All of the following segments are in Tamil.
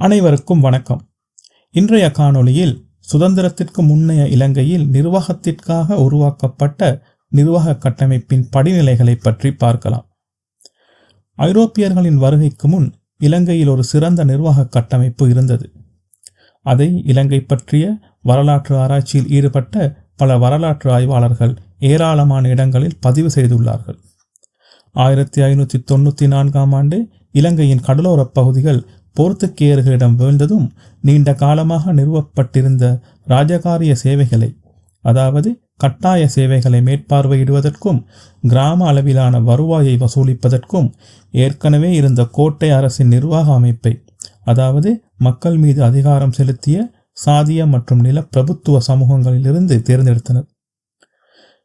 அனைவருக்கும் வணக்கம். இன்றைய காணொளியில் சுதந்திரத்திற்கு முன்னைய இலங்கையில் நிர்வாகத்திற்காக உருவாக்கப்பட்ட நிர்வாக கட்டமைப்பின் படிநிலைகளை பற்றி பார்க்கலாம். ஐரோப்பியர்களின் வருகைக்கு முன் இலங்கையில் ஒரு சிறந்த நிர்வாக கட்டமைப்பு இருந்தது. அதை இலங்கை பற்றிய வரலாற்று ஆராய்ச்சியில் ஈடுபட்ட பல வரலாற்று ஆய்வாளர்கள் ஏராளமான இடங்களில் பதிவு செய்துள்ளார்கள். ஆயிரத்தி ஐநூற்றி தொண்ணூற்றி நான்காம் ஆண்டு இலங்கையின் கடலோரப் பகுதிகள் போர்த்துக்கேயர்களிடம் வீழ்ந்ததும் நீண்ட காலமாக நிறுவப்பட்டிருந்த ராஜகாரிய சேவைகளை அதாவது கட்டாய சேவைகளை மேற்பார்வையிடுவதற்கும் கிராம அளவிலான வருவாயை வசூலிப்பதற்கும் ஏற்கனவே இருந்த கோட்டை அரசின் நிர்வாக அமைப்பை அதாவது மக்கள் மீது அதிகாரம் செலுத்திய சாதிய மற்றும் நில பிரபுத்துவ சமூகங்களிலிருந்து தேர்ந்தெடுத்தனர்.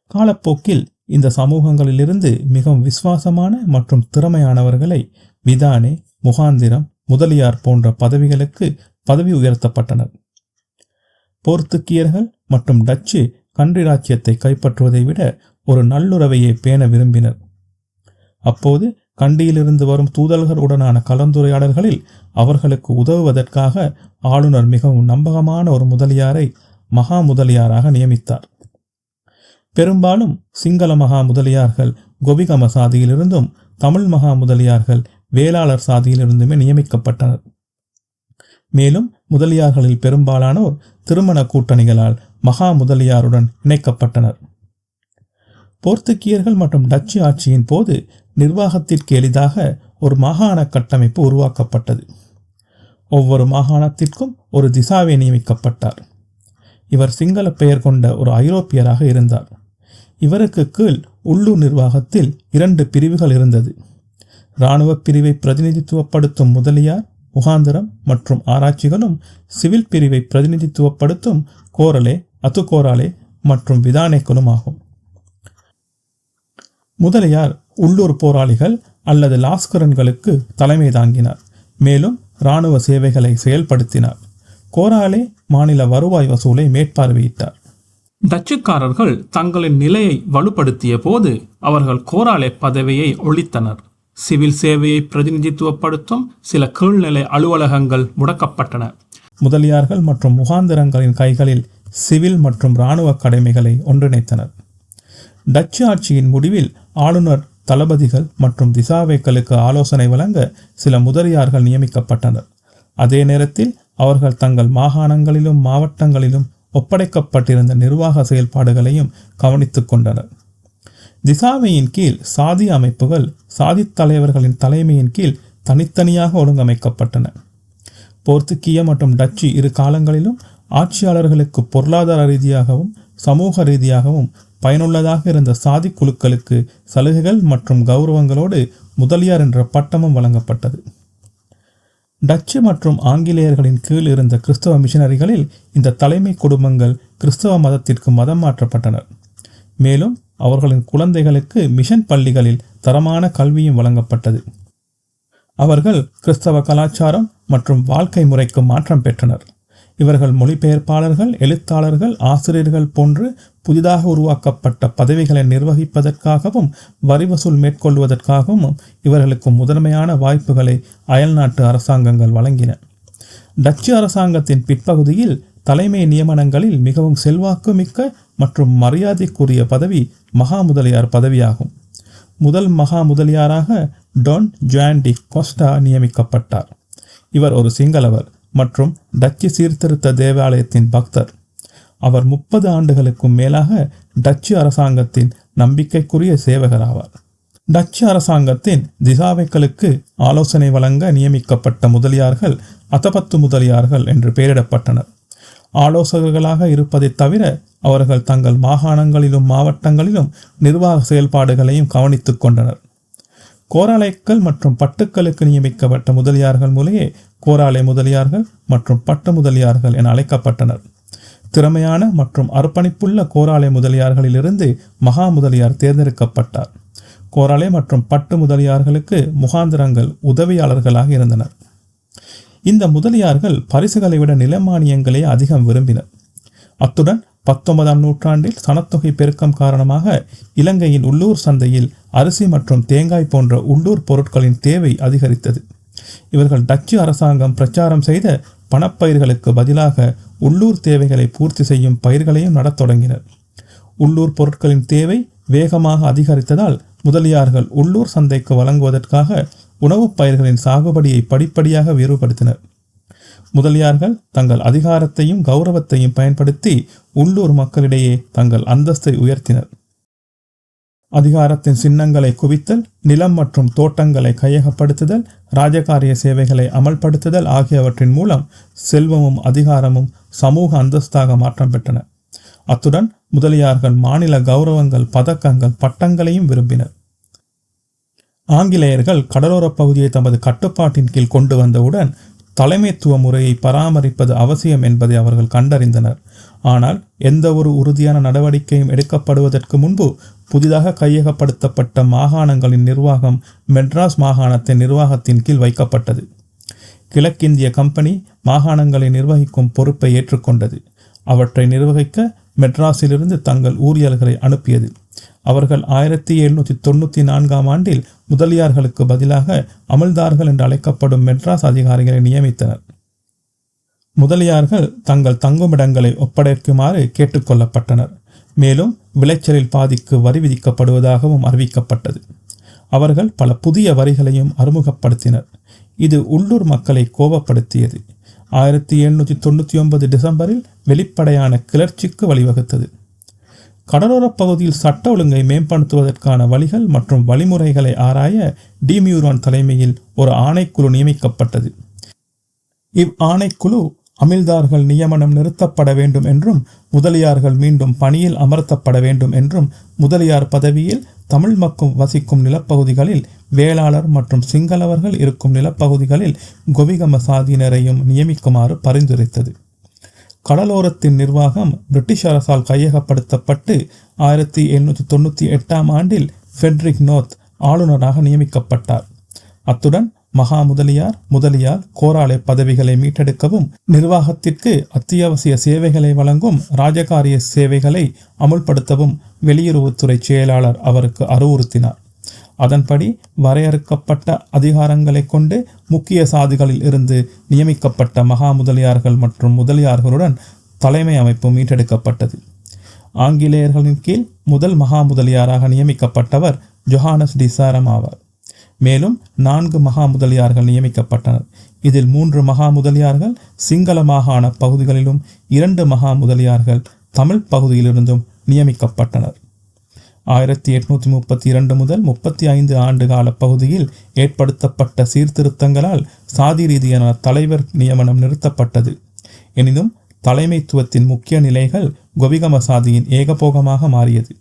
காலப்போக்கில் இந்த சமூகங்களிலிருந்து மிகவும் விசுவாசமான மற்றும் திறமையானவர்களை விதானே முகாந்திரம் முதலியார் போன்ற பதவிகளுக்கு பதவி உயர்த்தப்பட்டனர். போர்த்துக்கியர்கள் மற்றும் டச்சு கன்றி ராச்சியத்தை கைப்பற்றுவதை விட ஒரு நல்லுறவையை பேண விரும்பினர். அப்போது கண்டியிலிருந்து வரும் தூதல்களுடனான கலந்துரையாடல்களில் அவர்களுக்கு உதவுவதற்காக ஆளுநர் மிகவும் நம்பகமான ஒரு முதலியாரை மகா முதலியாராக நியமித்தார். பெரும்பாலும் சிங்கள மகா முதலியார்கள் கோபிகம சாதியிலிருந்தும் தமிழ் மகா முதலியார்கள் வேளாளர் சாதியிலிருந்துமே நியமிக்கப்பட்டனர் மேலும் முதலியார்களில் பெரும்பாலானோர் திருமண கூட்டணிகளால் மகா முதலியாருடன் இணைக்கப்பட்டனர். போர்த்துக்கியர்கள் மற்றும் டச்சு ஆட்சியின் போது நிர்வாகத்திற்கு எளிதாக ஒரு மாகாண கட்டமைப்பு உருவாக்கப்பட்டது. ஒவ்வொரு மாகாணத்திற்கும் ஒரு திசாவை நியமிக்கப்பட்டார். இவர் சிங்கள பெயர் கொண்ட ஒரு ஐரோப்பியராக இருந்தார். இவருக்கு கீழ் உள்ளூர் நிர்வாகத்தில் இரண்டு பிரிவுகள் இருந்தது. இராணுவ பிரிவை பிரதிநிதித்துவப்படுத்தும் முதலியார் முகாந்திரம் மற்றும் ஆராய்ச்சிகளும் சிவில் பிரிவை பிரதிநிதித்துவப்படுத்தும் கோரலே அத்துக்கோராலே மற்றும் விதானேக்களும் ஆகும் முதலியார் உள்ளூர் போராளிகள் அல்லது லாஸ்கரன்களுக்கு தலைமை தாங்கினார். மேலும் இராணுவ சேவைகளை செயல்படுத்தினார். கோராலே மாநில வருவாய் வசூலை மேற்பார்வையிட்டார். டச்சுக்காரர்கள் தங்களின் நிலையை வலுப்படுத்திய போது அவர்கள் கோராலே பதவியை ஒழித்தனர். சிவில் சேவையை பிரதிநிதித்துவப்படுத்தும் சில கீழ்நிலை அலுவலகங்கள் முடக்கப்பட்டன. முதலியார்கள் மற்றும் முகாந்திரங்களின் கைகளில் சிவில் மற்றும் இராணுவ கடமைகளை ஒன்றிணைத்தனர். டச்சு ஆட்சியின் முடிவில் ஆளுநர் தளபதிகள் மற்றும் திசாவைக்களுக்கு ஆலோசனை வழங்க சில முதலியார்கள் நியமிக்கப்பட்டனர். அதே நேரத்தில் அவர்கள் தங்கள் மாகாணங்களிலும் மாவட்டங்களிலும் ஒப்படைக்கப்பட்டிருந்த நிர்வாக செயல்பாடுகளையும் கவனித்துக் கொண்டனர். திசாமையின் கீழ் சாதி அமைப்புகள் சாதி தலைவர்களின் தலைமையின் கீழ் தனித்தனியாக ஒழுங்கமைக்கப்பட்டன. போர்த்துக்கிய மற்றும் டச்சு இரு காலங்களிலும் ஆட்சியாளர்களுக்கு பொருளாதார ரீதியாகவும் சமூக ரீதியாகவும் பயனுள்ளதாக இருந்த சாதி குழுக்களுக்கு சலுகைகள் மற்றும் கௌரவங்களோடு முதலியார் என்ற பட்டமும் வழங்கப்பட்டது. டச்சு மற்றும் ஆங்கிலேயர்களின் கீழ் இருந்த கிறிஸ்தவ மிஷனரிகளில் இந்த தலைமை குடும்பங்கள் கிறிஸ்தவ மதத்திற்கு மதம் மாற்றப்பட்டனர். மேலும் அவர்களின் குழந்தைகளுக்கு மிஷன் பள்ளிகளில் தரமான கல்வியும் வழங்கப்பட்டது. அவர்கள் கிறிஸ்தவ கலாச்சாரம் மற்றும் வாழ்க்கை முறைக்கு மாற்றம் பெற்றனர். இவர்கள் மொழிபெயர்ப்பாளர்கள் எழுத்தாளர்கள் ஆசிரியர்கள் போன்று புதிதாக உருவாக்கப்பட்ட பதவிகளை நிர்வகிப்பதற்காகவும் வரி வசூல் மேற்கொள்வதற்காகவும் இவர்களுக்கு முதன்மையான வாய்ப்புகளை அயல்நாட்டு அரசாங்கங்கள் வழங்கின. டச்சு அரசாங்கத்தின் பிற்பகுதியில் தலைமை நியமனங்களில் மிகவும் செல்வாக்கு மிக்க மற்றும் மரியாதைக்குரிய பதவி மகா முதலியார் பதவியாகும். முதல் மகா முதலியாராக டொன் ஜான் டி கோஸ்டா நியமிக்கப்பட்டார். இவர் ஒரு சிங்களவர் மற்றும் டச்சு சீர்திருத்த தேவாலயத்தின் பக்தர். அவர் முப்பது ஆண்டுகளுக்கும் மேலாக டச்சு அரசாங்கத்தின் நம்பிக்கைக்குரிய சேவகர் ஆவார். டச்சு அரசாங்கத்தின் திசாவைக்களுக்கு ஆலோசனை வழங்க நியமிக்கப்பட்ட முதலியார்கள் அத்தபத்து முதலியார்கள் என்று பெயரிடப்பட்டனர். ஆலோசகர்களாக இருப்பதை தவிர அவர்கள் தங்கள் மாகாணங்களிலும் மாவட்டங்களிலும் நிர்வாக செயல்பாடுகளையும் கவனித்துக் கொண்டனர். கோராலைக்கள் மற்றும் பட்டுக்களுக்கு நியமிக்கப்பட்ட முதலியார்கள் மூலையே கோராலை முதலியார்கள் மற்றும் பட்டு முதலியார்கள் என அழைக்கப்பட்டனர். திறமையான மற்றும் அர்ப்பணிப்புள்ள கோராலை முதலியார்களிலிருந்து மகா முதலியார் தேர்ந்தெடுக்கப்பட்டார். கோராலை மற்றும் பட்டு முதலியார்களுக்கு முகாந்திரங்கள் உதவியாளர்களாக இருந்தனர். இந்த முதலியார்கள் பரிசுகளை விட நிலமானியங்களே அதிகம் விரும்பினர். அத்துடன் பத்தொன்பதாம் நூற்றாண்டில் சனத்தொகை பெருக்கம் காரணமாக இலங்கையின் உள்ளூர் சந்தையில் அரிசி மற்றும் தேங்காய் போன்ற உள்ளூர் பொருட்களின் தேவை அதிகரித்தது. இவர்கள் டச்சு அரசாங்கம் பிரச்சாரம் செய்த பணப்பயிர்களுக்கு பதிலாக உள்ளூர் தேவைகளை பூர்த்தி செய்யும் பயிர்களையும் நடத் தொடங்கினர். உள்ளூர் பொருட்களின் தேவை வேகமாக அதிகரித்ததால் முதலியார்கள் உள்ளூர் சந்தைக்கு வழங்குவதற்காக உணவுப் பயிர்களின் சாகுபடியை படிப்படியாக விரிவுபடுத்தினர் முதலியார்கள் தங்கள் அதிகாரத்தையும் கௌரவத்தையும் பயன்படுத்தி உள்ளூர் மக்களிடையே தங்கள் அந்தஸ்தை உயர்த்தினர். அதிகாரத்தின் சின்னங்களை குவித்தல் நிலம் மற்றும் தோட்டங்களை கையகப்படுத்துதல் ராஜகாரிய சேவைகளை அமல்படுத்துதல் ஆகியவற்றின் மூலம் செல்வமும் அதிகாரமும் சமூக அந்தஸ்தாக மாற்றம் பெற்றன. அத்துடன் முதலியார்கள் மாநில கௌரவங்கள் பதக்கங்கள் பட்டங்களையும் விரும்பினர். ஆங்கிலேயர்கள் கடலோரப் பகுதியை தமது கட்டுப்பாட்டின் கீழ் கொண்டு வந்தவுடன் தலைமைத்துவ முறையை பராமரிப்பது அவசியம் என்பதை அவர்கள் கண்டறிந்தனர். ஆனால் எந்த ஒரு உறுதியான நடவடிக்கையும் எடுக்கப்படுவதற்கு முன்பு புதிதாக கையகப்படுத்தப்பட்ட மாகாணங்களின் நிர்வாகம் மெட்ராஸ் மாகாணத்தின் நிர்வாகத்தின் கீழ் வைக்கப்பட்டது. கிழக்கிந்திய கம்பெனி மாகாணங்களை நிர்வகிக்கும் பொறுப்பை ஏற்றுக்கொண்டது. அவற்றை நிர்வகிக்க மெட்ராஸிலிருந்து தங்கள் ஊழியர்களை அனுப்பியது. அவர்கள் ஆயிரத்தி எழுநூற்றி தொண்ணூற்றி நான்காம் ஆண்டில் முதலியார்களுக்கு பதிலாக அமல்தார்கள் என்று அழைக்கப்படும் மெட்ராஸ் அதிகாரிகளை நியமித்தனர். முதலியார்கள் தங்கள் தங்குமிடங்களை ஒப்படைக்குமாறு கேட்டுக்கொள்ளப்பட்டனர். மேலும் விளைச்சலில் பாதிக்கு வரி விதிக்கப்படுவதாகவும் அறிவிக்கப்பட்டது. அவர்கள் பல புதிய வரிகளையும் அறிமுகப்படுத்தினர். இது உள்ளூர் மக்களை கோபப்படுத்தியது. ஆயிரத்தி எழுநூற்றி தொண்ணூற்றி ஒன்பது டிசம்பரில் வெளிப்படையான கிளர்ச்சிக்கு வழிவகுத்தது. கடலோரப் பகுதியில் சட்ட ஒழுங்கை மேம்படுத்துவதற்கான வழிகள் மற்றும் வழிமுறைகளை ஆராய டிமியூரான் தலைமையில் ஒரு ஆணைக்குழு நியமிக்கப்பட்டது. இவ் ஆணைக்குழு அமில்தார்கள் நியமனம் நிறுத்தப்பட வேண்டும் என்றும் முதலியார்கள் மீண்டும் பணியில் அமர்த்தப்பட வேண்டும் என்றும் முதலியார் பதவியில் தமிழ் மக்கள் வசிக்கும் நிலப்பகுதிகளில் வேளாளர் மற்றும் சிங்களவர்கள் இருக்கும் நிலப்பகுதிகளில் கொவிகம சாதியினரையும் நியமிக்குமாறு பரிந்துரைத்தது. கடலோரத்தின் நிர்வாகம் பிரிட்டிஷ் அரசால் கையகப்படுத்தப்பட்டு ஆயிரத்தி எண்ணூற்றி தொண்ணூற்றி எட்டாம் ஆண்டில் ஃபெட்ரிக் நோர்த் ஆளுநராக நியமிக்கப்பட்டார். அத்துடன் மகா முதலியார் முதலியார் கோராளை பதவிகளை மீட்டெடுக்கவும் நிர்வாகத்திற்கு அத்தியாவசிய சேவைகளை வழங்கும் ராஜகாரிய சேவைகளை அமுல்படுத்தவும் வெளியுறவுத்துறை செயலாளர் அவருக்கு அறிவுறுத்தினார். அதன்படி வரையறுக்கப்பட்ட அதிகாரங்களை கொண்டு முக்கிய சாதிகளில் இருந்து நியமிக்கப்பட்ட மகா முதலியார்கள் மற்றும் முதலியார்களுடன் தலைமை அமைப்பு மீட்டெடுக்கப்பட்டது. ஆங்கிலேயர்களின் கீழ் முதல் மகா முதலியாராக நியமிக்கப்பட்டவர் ஜொஹானஸ் டிசாரம் ஆவார். மேலும் நான்கு மகா முதலியார்கள் நியமிக்கப்பட்டனர். இதில் மூன்று மகா முதலியார்கள் சிங்கள மாகாண பகுதிகளிலும் இரண்டு மகா முதலியார்கள் தமிழ் பகுதியிலிருந்தும் நியமிக்கப்பட்டனர். ஆயிரத்தி எட்நூற்றி முப்பத்தி இரண்டு முதல் முப்பத்தி ஐந்து ஆண்டு கால பகுதியில் ஏற்படுத்தப்பட்ட சீர்திருத்தங்களால் சாதி ரீதியான தலைவர் நியமனம் நிறுத்தப்பட்டது. எனினும் தலைமைத்துவத்தின் முக்கிய நிலைகள் கோபிகம சாதியின் ஏகபோகமாக மாறியது.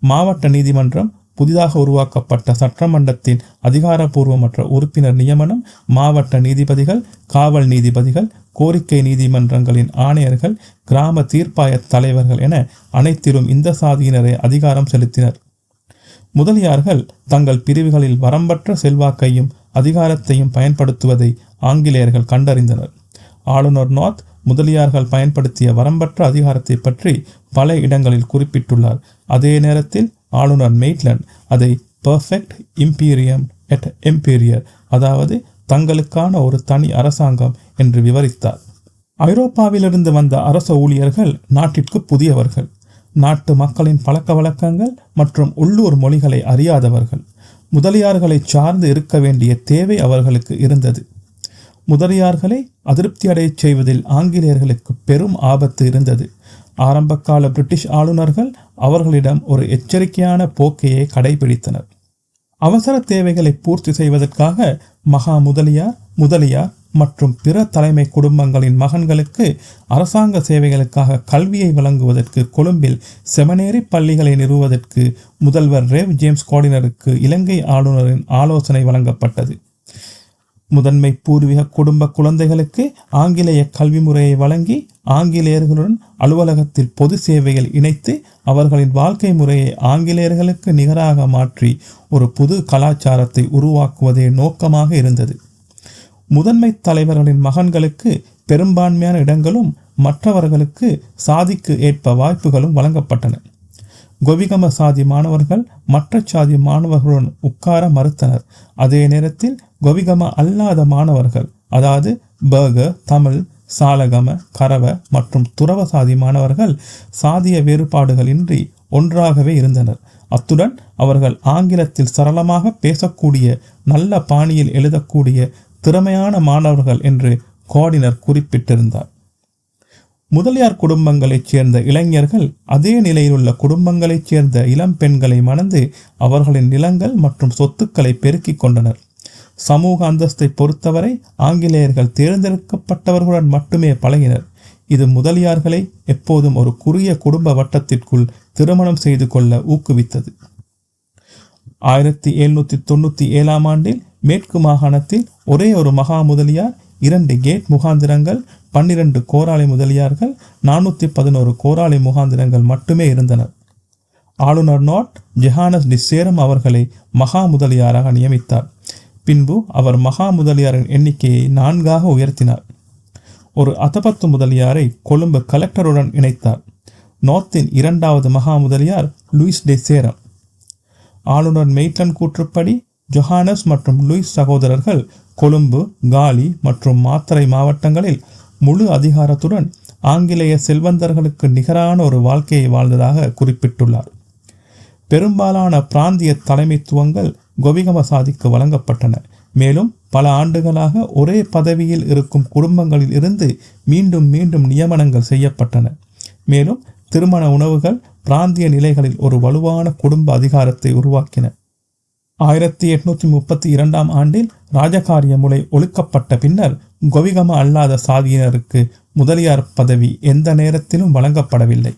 மாவட்ட நீதிமன்றம் புதிதாக உருவாக்கப்பட்ட சட்டமன்றத்தின் அதிகாரப்பூர்வமற்ற உறுப்பினர் நியமனம் மாவட்ட நீதிபதிகள் காவல் நீதிபதிகள் கோரிக்கை நீதிமன்றங்களின் ஆணையர்கள் கிராம தீர்ப்பாய தலைவர்கள் என அனைத்திலும் இந்த சாதியினரை அதிகாரம் செலுத்தினர். முதலியார்கள் தங்கள் பிரிவுகளில் வரம்பற்ற செல்வாக்கையும் அதிகாரத்தையும் பயன்படுத்துவதை ஆங்கிலேயர்கள் கண்டறிந்தனர். ஆளுநர் நார்த் முதலியார்கள் பயன்படுத்திய வரம்பற்ற அதிகாரத்தை பற்றி பல இடங்களில் குறிப்பிட்டுள்ளார். அதே நேரத்தில் ஆளுநர் மெய்ட்லண்ட் அதை பெர்ஃபெக்ட் இம்பீரியம் எட் எம்பீரியர் அதாவது தங்களுக்கான ஒரு தனி அரசாங்கம் என்று விவரித்தார். ஐரோப்பாவிலிருந்து வந்த அரச ஊழியர்கள் நாட்டிற்கு புதியவர்கள். நாட்டு மக்களின் பழக்க வழக்கங்கள் மற்றும் உள்ளூர் மொழிகளை அறியாதவர்கள். முதலியார்களை சார்ந்து இருக்க வேண்டிய தேவை அவர்களுக்கு இருந்தது. முதலியார்களை அதிருப்தி அடையச் செய்வதில் ஆங்கிலேயர்களுக்கு பெரும் ஆபத்து இருந்தது. ஆரம்பகால பிரிட்டிஷ் ஆளுநர்கள் அவர்களிடம் ஒரு எச்சரிக்கையான போக்கையை கடைபிடித்தனர். அவசர தேவைகளை பூர்த்தி செய்வதற்காக மகா முதலியார் முதலியார் மற்றும் பிற தலைமை குடும்பங்களின் மகன்களுக்கு அரசாங்க சேவைகளுக்காக கல்வியை வழங்குவதற்கு கொழும்பில் செமனேரி பள்ளிகளை நிறுவுவதற்கு முதல்வர் ரேவ் ஜேம்ஸ் கோடினருக்கு இலங்கை ஆளுநரின் ஆலோசனை வழங்கப்பட்டது. முதன்மை பூர்வீக குடும்ப குழந்தைகளுக்கு ஆங்கிலேய கல்வி முறையை வழங்கி ஆங்கிலேயர்களுடன் அலுவலகத்தில் பொது சேவைகள் இணைத்து அவர்களின் வாழ்க்கை முறையை ஆங்கிலேயர்களுக்கு நிகராக மாற்றி ஒரு புது கலாச்சாரத்தை உருவாக்குவதே நோக்கமாக இருந்தது. முதன்மை தலைவர்களின் மகன்களுக்கு பெரும்பான்மையான இடங்களும் மற்றவர்களுக்கு சாதிக்கு ஏற்ப வாய்ப்புகளும் வழங்கப்பட்டன. கோவிகம சாதி மாணவர்கள் மற்ற சாதி மாணவர்களுடன் உட்கார மறுத்தனர். அதே நேரத்தில் கோபிகம அல்லாத மாணவர்கள் அதாவது பர்க தமிழ் சாலகம கரவ மற்றும் துறவ சாதி மாணவர்கள் சாதிய வேறுபாடுகளின்றி ஒன்றாகவே இருந்தனர். அத்துடன் அவர்கள் ஆங்கிலத்தில் சரளமாக பேசக்கூடிய நல்ல பாணியில் எழுதக்கூடிய திறமையான மாணவர்கள் என்று கோடினர் குறிப்பிட்டிருந்தார். முதலியார் குடும்பங்களைச் சேர்ந்த இளைஞர்கள் அதே நிலையிலுள்ள குடும்பங்களைச் சேர்ந்த இளம் பெண்களை மணந்து அவர்களின் நிலங்கள் மற்றும் சொத்துக்களை பெருக்கிக் கொண்டனர். சமூக அந்தஸ்தை பொறுத்தவரை ஆங்கிலேயர்கள் தேர்ந்தெடுக்கப்பட்டவர்களுடன் மட்டுமே பழகினர். இது முதலியார்களை எப்போதும் ஒரு குறுகிய குடும்ப வட்டத்திற்குள் திருமணம் செய்து கொள்ள ஊக்குவித்தது. ஆயிரத்தி எழுநூற்றி தொண்ணூற்றி ஏழாம் ஆண்டில் மேற்கு மாகாணத்தில் ஒரே ஒரு மகா முதலியார் இரண்டு கேட் முகாந்திரங்கள் பன்னிரண்டு கோராளி முதலியார்கள் நானூற்றி பதினோரு கோராளி முகாந்திரங்கள் மட்டுமே இருந்தனர். ஆளுநர் நாட் ஜெஹானஸ் டி சேரம் அவர்களை மகா முதலியாராக நியமித்தார். பின்பு அவர் மகா முதலியாரின் எண்ணிக்கையை நான்காக உயர்த்தினார். ஒரு அதபத்து முதலியாரை கொழும்பு கலெக்டருடன் இணைத்தார். நார்த்தின் இரண்டாவது மகா முதலியார் லூயிஸ் டே சேரம். ஆளுநர் மெய்ட்லன் கூற்றுப்படி ஜொஹானஸ் மற்றும் லூயிஸ் சகோதரர்கள் கொழும்பு காலி மற்றும் மாத்தரை மாவட்டங்களில் முழு அதிகாரத்துடன் ஆங்கிலேய செல்வந்தர்களுக்கு நிகரான ஒரு வாழ்க்கையை வாழ்ந்ததாக குறிப்பிட்டுள்ளார். பெரும்பாலான பிராந்திய தலைமைத்துவங்கள் கோபிகம சாதிக்கு வழங்கப்பட்டன. மேலும் பல ஆண்டுகளாக ஒரே பதவியில் இருக்கும் குடும்பங்களில் இருந்து மீண்டும் மீண்டும் நியமனங்கள் செய்யப்பட்டன. மேலும் திருமண உணவுகள் பிராந்திய நிலைகளில் ஒரு வலுவான குடும்ப அதிகாரத்தை உருவாக்கின. ஆயிரத்தி எட்நூத்தி முப்பத்தி இரண்டாம் ஆண்டில் ராஜகாரிய முறை ஒழுக்கப்பட்ட பின்னர் கோவிகம அல்லாத சாதியினருக்கு முதலியார் பதவி எந்த நேரத்திலும் வழங்கப்படவில்லை.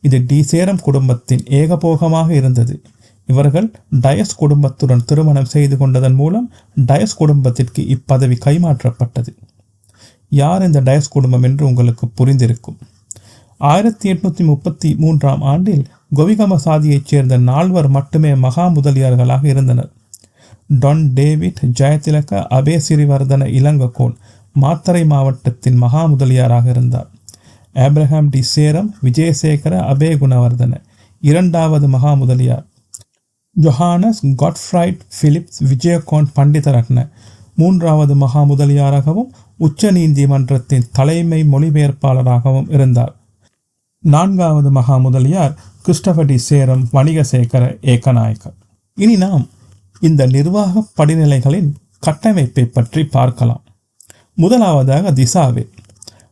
இது டி. சேரம் குடும்பத்தின் ஏகபோகமாக இருந்தது. இவர்கள் டயஸ் குடும்பத்துடன் திருமணம் செய்து கொண்டதன் மூலம் டயஸ் குடும்பத்திற்கு இப்பதவி கைமாற்றப்பட்டது. யார் இந்த டயஸ் குடும்பம் என்று உங்களுக்கு புரிந்திருக்கும்? ஆயிரத்தி எட்நூத்தி முப்பத்தி மூன்றாம் ஆண்டில் கோவிகம சாதியைச் சேர்ந்த நால்வர் மட்டுமே மகா முதலியார்களாக இருந்தனர். Don David Jayathilaka Abe Siriwardana Ilangakoon Matara மாவட்டத்தின் மகா முதலியாராக இருந்தார். Abraham D Saram Wijesekera Abe Gunawardena இரண்டாவது மகா Mudaliar. Johannes Gottfried Philips Wijekoon Panditharatne மூன்றாவது மகா முதலியாராகவும் உச்ச நீதிமன்றத்தின் தலைமை மொழிபெயர்ப்பாளராகவும் இருந்தார். நான்காவது மகா முதலியார் கிறிஸ்டபடி சேரம் வணிகசேகர ஏகநாயக்கர். இனி நாம் இந்த நிர்வாக படிநிலைகளின் கட்டமைப்பை பற்றி பார்க்கலாம். முதலாவதாக திசாவே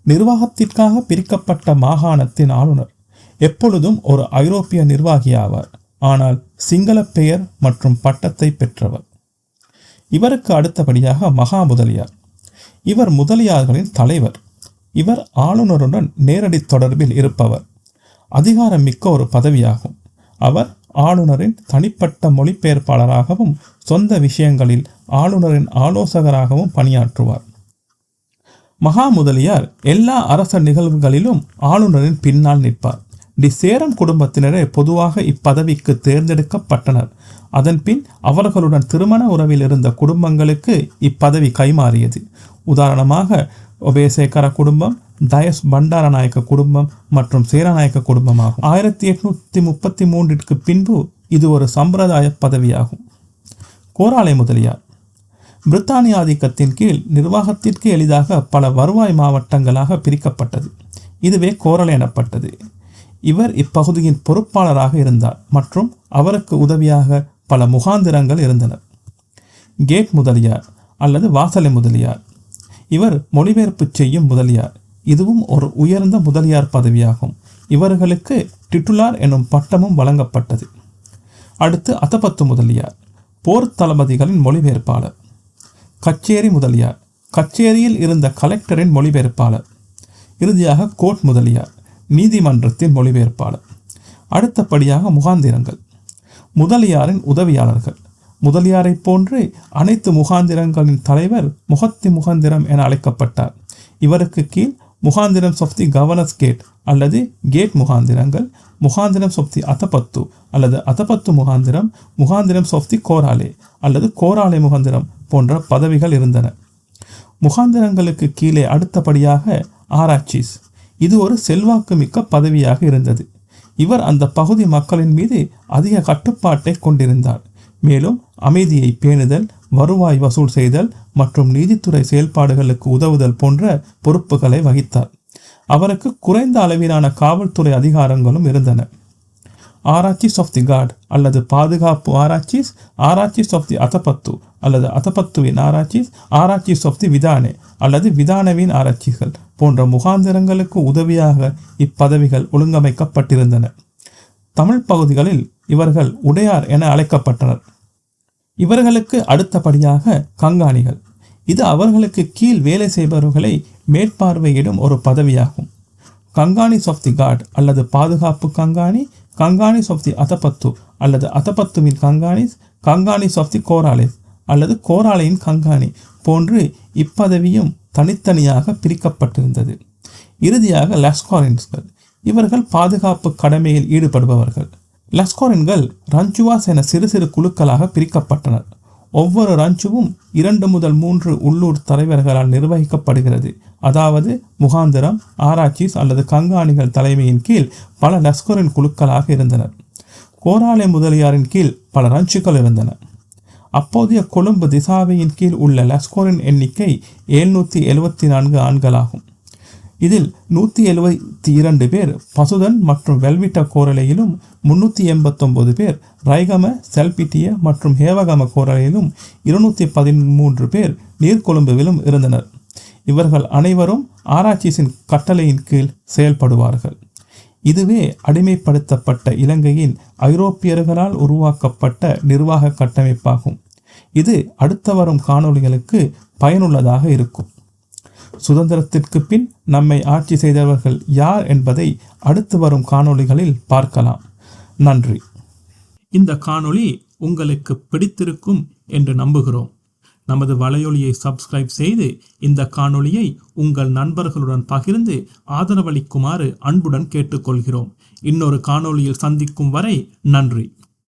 நிர்வாகத்திற்காக பிரிக்கப்பட்ட மாகாணத்தின் ஆளுநர் எப்பொழுதும் ஒரு ஐரோப்பிய நிர்வாகி ஆவார். ஆனால் சிங்கள பெயர் மற்றும் பட்டத்தை பெற்றவர். இவருக்கு அடுத்தபடியாக மகா முதலியார். இவர் முதலியார்களின் தலைவர். இவர் ஆளுநருடன் நேரடி தொடர்பில் இருப்பவர். அதிகாரம் மிக்க ஒரு பதவியாகும். அவர் ஆளுநரின் தனிப்பட்ட மொழிபெயர்ப்பாளராகவும் சொந்த விஷயங்களில் ஆளுநரின் ஆலோசகராகவும் பணியாற்றுவார். மகா முதலியார் எல்லா அரச நிகழ்வுகளிலும் ஆளுநரின் பின்னால் நிற்பார். டி சேரம் குடும்பத்தினரே பொதுவாக இப்பதவிக்கு தேர்ந்தெடுக்கப்பட்டனர். அதன்பின் அவர்களுடன் திருமண உறவில் இருந்த குடும்பங்களுக்கு இப்பதவி கைமாறியது. உதாரணமாக ஒபேசேகர குடும்பம் தயஸ் பண்டாரநாயக்க குடும்பம் மற்றும் சேரநாயக்க குடும்பமாகும். ஆயிரத்தி எட்நூத்தி முப்பத்தி மூன்றிற்கு பின்பு இது ஒரு சம்பிரதாய பதவியாகும். கோராலை முதலியார். பிரித்தானிய ஆதிக்கத்தின் கீழ் நிர்வாகத்திற்கு எளிதாக பல வருவாய் மாவட்டங்களாக பிரிக்கப்பட்டது. இதுவே கோரலை எனப்பட்டது. இவர் இப்பகுதியின் பொறுப்பாளராக இருந்தார் மற்றும் அவருக்கு உதவியாக பல முகாந்திரங்கள் இருந்தன. கேட் முதலியார் அல்லது வாசலை முதலியார். இவர் மொழிபெயர்ப்பு செய்யும் முதலியார். இதுவும் ஒரு உயர்ந்த முதலியார் பதவியாகும். இவர்களுக்கு டிட்டுலார் எனும் பட்டமும் வழங்கப்பட்டது. அடுத்து அதபத்து முதலியார் போர் தளபதிகளின் மொழிபெயர்ப்பாளர். கச்சேரி முதலியார் கச்சேரியில் இருந்த கலெக்டரின் மொழிபெயர்ப்பாளர். இறுதியாக கோட் முதலியார் நீதிமன்றத்தின் மொழிபெயர்ப்பாளர். அடுத்தபடியாக முகாந்திரங்கள். முதலியாரின் உதவியாளர்கள். முதலியாரைப் போன்று அனைத்து முகாந்திரங்களின் தலைவர் முகத்தி முகாந்திரம் என அழைக்கப்பட்டார். இவருக்கு கீழ் முகாந்திரம் சொப்தி தி கவர்னர்ஸ் கேட் அல்லது கேட் முகாந்திரங்கள் முகாந்திரம் சொப்தி தி அதபத்து அல்லது அதபத்து முகாந்திரம் முகாந்திரம் சொப்தி தி கோராலே அல்லது கோராலே முகாந்திரம் போன்ற பதவிகள் இருந்தன. முகாந்திரங்களுக்கு கீழே அடுத்தபடியாக ஆராய்ச்சிஸ். இது ஒரு செல்வாக்கு மிக்க பதவியாக இருந்தது. இவர் அந்த பகுதி மக்களின் மீது அதிக கட்டுப்பாட்டை கொண்டிருந்தார். மேலும் அமைதியை பேணுதல் வருவாய் வசூல் செய்தல் மற்றும் நீதித்துறை செயல்பாடுகளுக்கு உதவுதல் போன்ற பொறுப்புகளை வகித்தார். அவருக்கு குறைந்த அளவிலான காவல்துறை அதிகாரங்களும் இருந்தன. ஆராய்ச்சிஸ் ஆஃப் தி காட் அல்லது பாதுகாப்பு ஆராய்ச்சிஸ் ஆராய்ச்சிஸ் ஆஃப் தி அதபத்து அல்லது அதபத்துவின் ஆராய்ச்சிஸ் ஆராய்ச்சிஸ் ஆஃப் தி விதானே அல்லது விதானவின் ஆராய்ச்சிகள் போன்ற முகாந்திரங்களுக்கு உதவியாக இப்பதவிகள் ஒழுங்கமைக்கப்பட்டிருந்தன. தமிழ் பகுதிகளில் இவர்கள் உடையார் என அழைக்கப்பட்டனர். இவர்களுக்கு அடுத்தபடியாக கங்காணிகள் இது அவர்களுக்கு கீழ் வேலை செய்பவர்களை மேற்பார்வையிடும் ஒரு பதவியாகும். கங்காணிஸ் ஆஃப் தி காட் அல்லது பாதுகாப்பு கங்காணி கங்காணிஸ் ஆஃப் தி அதபத்து அல்லது அதபத்துவின் கங்காணிஸ் கங்காணிஸ் ஆஃப் தி கோராலிஸ் அல்லது கோராலையின் கங்காணி போன்று இப்பதவியும் தனித்தனியாக பிரிக்கப்பட்டிருந்தது. இறுதியாக லஸ்காரின்ஸ்கள் இவர்கள் பாதுகாப்பு கடமையில் ஈடுபடுபவர்கள். லஸ்கோரின்கள் ரஞ்சுவாஸ் என சிறு சிறு குழுக்களாக பிரிக்கப்பட்டனர் ஒவ்வொரு ரஞ்சுவும் இரண்டு முதல் மூன்று உள்ளூர் தலைவர்களால் நிர்வகிக்கப்படுகிறது. அதாவது முகாந்திரம் ஆராய்ச்சிஸ் அல்லது கங்காணிகள் தலைமையின் கீழ் பல லஸ்கோரின் குழுக்களாக இருந்தனர். கோராலே முதலியாரின் கீழ் பல ரஞ்சுகள் இருந்தன. அப்போதைய கொழும்பு திசாவையின் கீழ் உள்ள லஸ்கோரின் எண்ணிக்கை எழுநூற்றி எழுபத்தி நான்கு ஆண்களாகும். இதில் நூற்றி எழுபத்தி இரண்டு பேர் பசுதன் மற்றும் வெல்விட்ட கோரலையிலும் முன்னூற்றி எண்பத்தொன்பது பேர் ரைகம செல்பிட்டிய மற்றும் ஹேவகம கோரலையிலும் இருநூற்றி பதிமூன்று பேர் நீர்கொழும்புவிலும் இருந்தனர். இவர்கள் அனைவரும் ஆராய்ச்சியின் கட்டளையின் கீழ் செயல்படுவார்கள். இதுவே அடிமைப்படுத்தப்பட்ட இலங்கையின் ஐரோப்பியர்களால் உருவாக்கப்பட்ட நிர்வாக கட்டமைப்பாகும். இது அடுத்த வரும் காணொளிகளுக்கு பயனுள்ளதாக இருக்கும். சுதந்திரத்திற்கு பின் நம்மை ஆட்சி செய்தவர்கள் யார் என்பதை அடுத்து வரும் காணொளிகளில் பார்க்கலாம். நன்றி. இந்த காணொளி உங்களுக்கு பிடித்திருக்கும் என்று நம்புகிறோம். நமது வலையொலியை சப்ஸ்கிரைப் செய்து இந்த காணொளியை உங்கள் நண்பர்களுடன் பகிர்ந்து ஆதரவளிக்குமாறு அன்புடன் கேட்டுக்கொள்கிறோம். இன்னொரு காணொளியில் சந்திக்கும் வரை நன்றி.